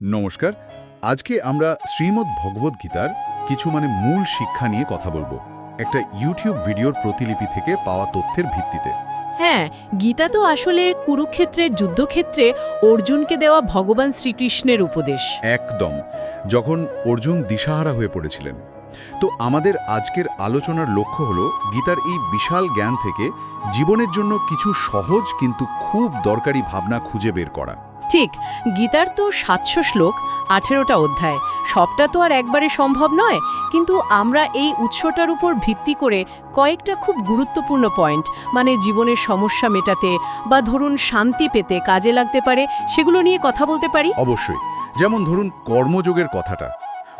নমস্কার। আজকে আমরা শ্রীমদ্ ভগবদ গীতার কিছু মানে মূল শিক্ষা নিয়ে কথা বলব। একটা ইউটিউব ভিডিওর প্রতিলিপি থেকে পাওয়া তথ্যের ভিত্তিতে। হ্যাঁ গীতা তো আসলে কুরুক্ষেত্রের যুদ্ধক্ষেত্রে অর্জুনকে দেওয়া ভগবান শ্রীকৃষ্ণের উপদেশ। একদম। যখন অর্জুন দিশাহারা হয়ে পড়েছিলেন তো আমাদের আজকের আলোচনার লক্ষ্য হলো গীতার এই বিশাল জ্ঞান থেকে জীবনের জন্য কিছু সহজ কিন্তু খুব দরকারি ভাবনা খুঁজে বের করা। ঠিক গীতার তো সাতশো শ্লোক আঠেরোটা অধ্যায়। সবটা তো আর একবারে সম্ভব নয় কিন্তু আমরা এই উৎসটার উপর ভিত্তি করে কয়েকটা খুব গুরুত্বপূর্ণ পয়েন্ট মানে জীবনের সমস্যা মেটাতে বা ধরুন শান্তি পেতে কাজে লাগতে পারে সেগুলো নিয়ে কথা বলতে পারি? অবশ্যই। যেমন ধরুন কর্মযোগের কথাটা।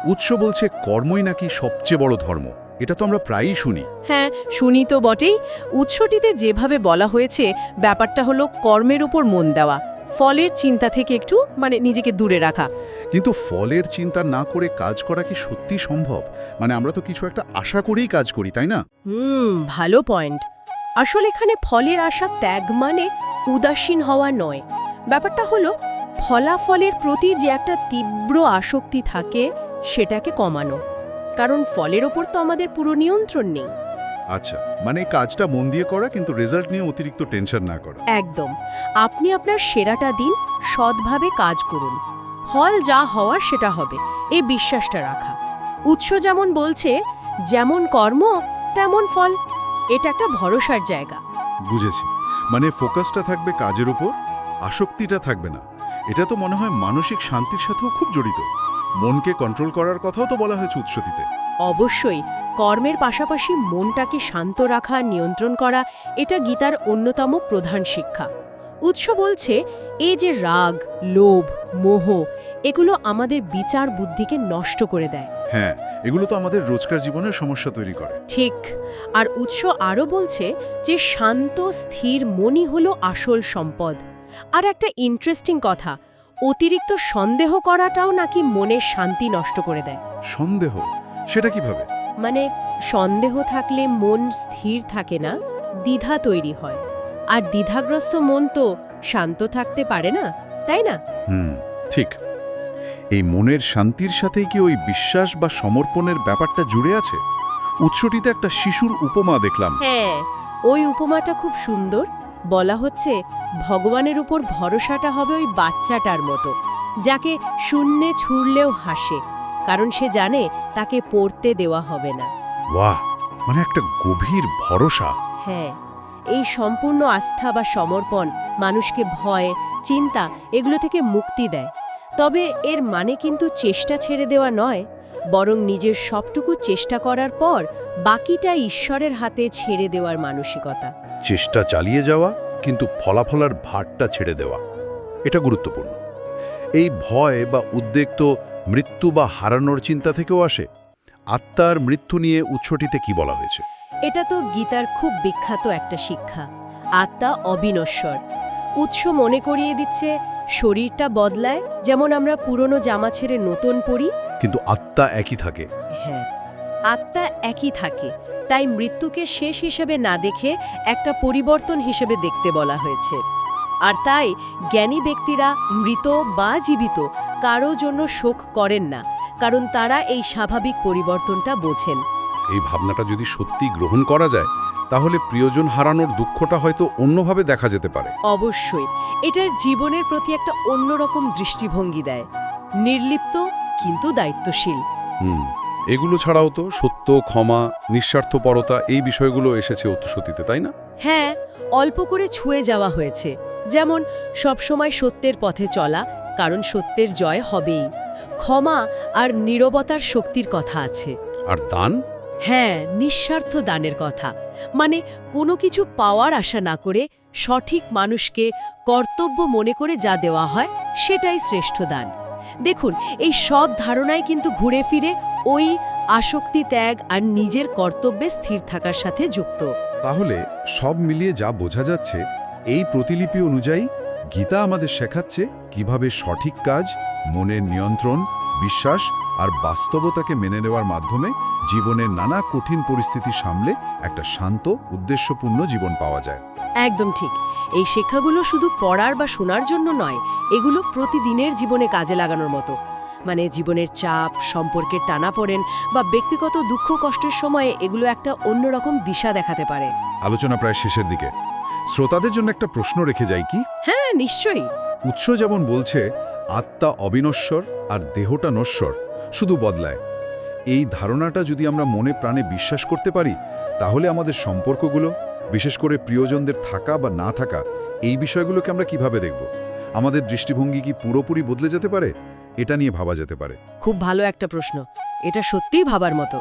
উৎস বলছে কর্মই নাকি সবচেয়ে বড় ধর্ম এটা তো আমরা প্রায়ই শুনি। হ্যাঁ শুনি তো বটেই। উৎসটিতে যেভাবে বলা হয়েছে ব্যাপারটা হলো কর্মের উপর মন দেওয়া। ফলের চিন্তা থেকে একটু মানে নিজেকে দূরে রাখা। কিন্তু ফলের চিন্তা না করে কাজ করা কি সত্যি সম্ভব? মানে আমরা তো কিছু একটা আশা করেই কাজ করি তাই না? হুম ভালো পয়েন্ট। আসলে এখানে ফলের আশা ত্যাগ মানে উদাসীন হওয়া নয়। ব্যাপারটা হলো ফলাফলের প্রতি যে একটা তীব্র আসক্তি থাকে সেটাকে কমানো। কারণ ফলের ওপর তো আমাদের পুরো নিয়ন্ত্রণ নেই। আচ্ছা মানে কাজটা মন দিয়ে করা কিন্তু রেজাল্ট নিয়ে অতিরিক্ত টেনশন না করা। একদম। আপনি আপনার সেরাটা দিন সৎভাবে কাজ করুন। ফল যা হওয়ার সেটা হবে এই বিশ্বাসটা রাখা। উৎস যেমন বলছে যেমন কর্ম তেমন ফল। এটা একটা ভরসার জায়গা। বুঝেছি। মানে ফোকাসটা থাকবে কাজের উপর আসক্তিটা থাকবে না। এটা তো মনে হয় মানসিক শান্তির সাথেও খুব জড়িত। মনকে কন্ট্রোল করার কথাও তো বলা হয়েছে উৎসতিতে অবশ্যই কর্মের পাশাপাশি মনটাকে শান্ত রাখা নিয়ন্ত্রণ করা এটা গীতার অন্যতম প্রধান শিক্ষা। উৎস বলছে এই যে রাগ লোভ মোহ এগুলো আমাদের বিচার বুদ্ধিকে নষ্ট করে দেয়। হ্যাঁ এগুলো তো আমাদের রোজকার জীবনের সমস্যা তৈরি করে। ঠিক আর উৎস আরও বলছে যে শান্ত স্থির মনই হলো আসল সম্পদ। আর একটা ইন্টারেস্টিং কথা অতিরিক্ত সন্দেহ করাটাও নাকি মনের শান্তি নষ্ট করে দেয়। সন্দেহ? সেটা কীভাবে? মানে সন্দেহ থাকলে মন স্থির থাকে না দ্বিধা তৈরি হয়। আর দ্বিধাগ্রস্ত মন তো শান্ত থাকতে পারে না তাই না? হুম ঠিক। এই মনের শান্তির সাথেই কি ওই বিশ্বাস বা সমর্পণের ব্যাপারটা জুড়ে আছে? উৎসটিতে একটা শিশুর উপমা দেখলাম। হ্যাঁ ওই উপমাটা খুব সুন্দর। বলা হচ্ছে ভগবানের উপর ভরসাটা হবে ওই বাচ্চাটার মতো যাকে শূন্যে ছুড়লেও হাসে। কারণ সে জানে তাকে পড়তে দেওয়া হবে না। বাহ মানে একটা গভীর ভরসা। হ্যাঁ এই সম্পূর্ণ আস্থা বা সমর্পণ মানুষকে ভয় চিন্তা এগুলো থেকে মুক্তি দেয়। তবে এর মানে কিন্তু চেষ্টা ছেড়ে দেওয়া নয় বরং নিজের সবটুকু চেষ্টা করার পর বাকিটা ঈশ্বরের হাতে ছেড়ে দেওয়ার মানসিকতা। চেষ্টা চালিয়ে যাওয়া কিন্তু ফলাফলার ভারটা ছেড়ে দেওয়া এটা গুরুত্বপূর্ণ। এই ভয় বা উদ্বেগ তো মৃত্যু বা হারানোর চিন্তা থেকেও আসে। আত্মার মৃত্যু নিয়ে উৎসটিতে কি বলা হয়েছে? এটা তো গীতার খুব বিখ্যাত একটা শিক্ষা। আত্মা অবিনশ্বর। উৎস মনে করিয়ে দিচ্ছে শরীরটা বদলায় যেমন আমরা পুরনো জামা ছেড়ে নতুন পরি। কিন্তু আত্মা একই থাকে। হ্যাঁ আত্মা একই থাকে। তাই মৃত্যুকে শেষ হিসেবে না দেখে একটা পরিবর্তন হিসেবে দেখতে বলা হয়েছে। আর তাই জ্ঞানী ব্যক্তিরা মৃত বা জীবিত কারও জন্য শোক করেন না কারণ তারা এই স্বাভাবিক পরিবর্তনটা বোঝেন। এই ভাবনাটা যদি সত্যি গ্রহণ করা যায় তাহলে প্রিয়জন হারানোর দুঃখটা হয়তো অন্যভাবে দেখা যেতে পারে। অবশ্যই এটার জীবনের প্রতি একটা অন্যরকম দৃষ্টিভঙ্গি দেয়। নির্লিপ্ত কিন্তু দায়িত্বশীল। হুম এগুলো ছাড়াও তো সত্য ক্ষমা নিঃস্বার্থপরতা এই বিষয়গুলো এসেছে অত্যসতীতে তাই না? হ্যাঁ অল্প করে ছুঁয়ে যাওয়া হয়েছে। যেমন সবসময় সত্যের পথে চলা কারণ সত্যের জয় হবেই। ক্ষমা আর নীরবতার শক্তির কথা আছে। আর দান? হ্যাঁ নিঃস্বার্থ দানের কথা। মানে কোনো কিছু পাওয়ার আশা না করে সঠিক মানুষকে কর্তব্য মনে করে যা দেওয়া হয় সেটাই শ্রেষ্ঠ দান। দেখুন এই সব ধারণায় কিন্তু ঘুরে ফিরে ওই আসক্তি ত্যাগ আর নিজের কর্তব্যে স্থির থাকার সাথে যুক্ত। তাহলে সব মিলিয়ে যা বোঝা যাচ্ছে এই প্রতিলিপি অনুযায়ী গীতা আমাদের শেখাচ্ছে কীভাবে সঠিক কাজ মনের নিয়ন্ত্রণ বিশ্বাস আর বাস্তবতাকে মেনে নেওয়ার মাধ্যমে জীবনের নানা কঠিন পরিস্থিতি সামলে একটা শান্ত উদ্দেশ্যপূর্ণ জীবন পাওয়া যায়। একদম ঠিক। এই শিক্ষাগুলো শুধু পড়ার বা শোনার জন্য নয় এগুলো প্রতিদিনের জীবনে কাজে লাগানোর মতো। মানে জীবনের চাপ সম্পর্কের টানাপোড়েন বা ব্যক্তিগত দুঃখ কষ্টের সময়ে এগুলো একটা অন্যরকম দিশা দেখাতে পারে। আলোচনা প্রায় শেষের দিকে। শ্রোতাদের জন্য একটা প্রশ্ন রেখে যাই কি? হ্যাঁ নিশ্চয়ই। উৎস যেমন বলছে আত্মা অবিনশ্বর আর দেহটা নশ্বর শুধু বদলায়। এই ধারণাটা যদি আমরা মনে প্রাণে বিশ্বাস করতে পারি তাহলে আমাদের সম্পর্কগুলো বিশেষ করে প্রিয়জনদের থাকা বা না থাকা এই বিষয়গুলোকে আমরা কীভাবে দেখব? আমাদের দৃষ্টিভঙ্গি কি পুরোপুরি বদলে যেতে পারে? এটা নিয়ে ভাবা যেতে পারে। খুব ভালো একটা প্রশ্ন। এটা সত্যিই ভাবার মতো।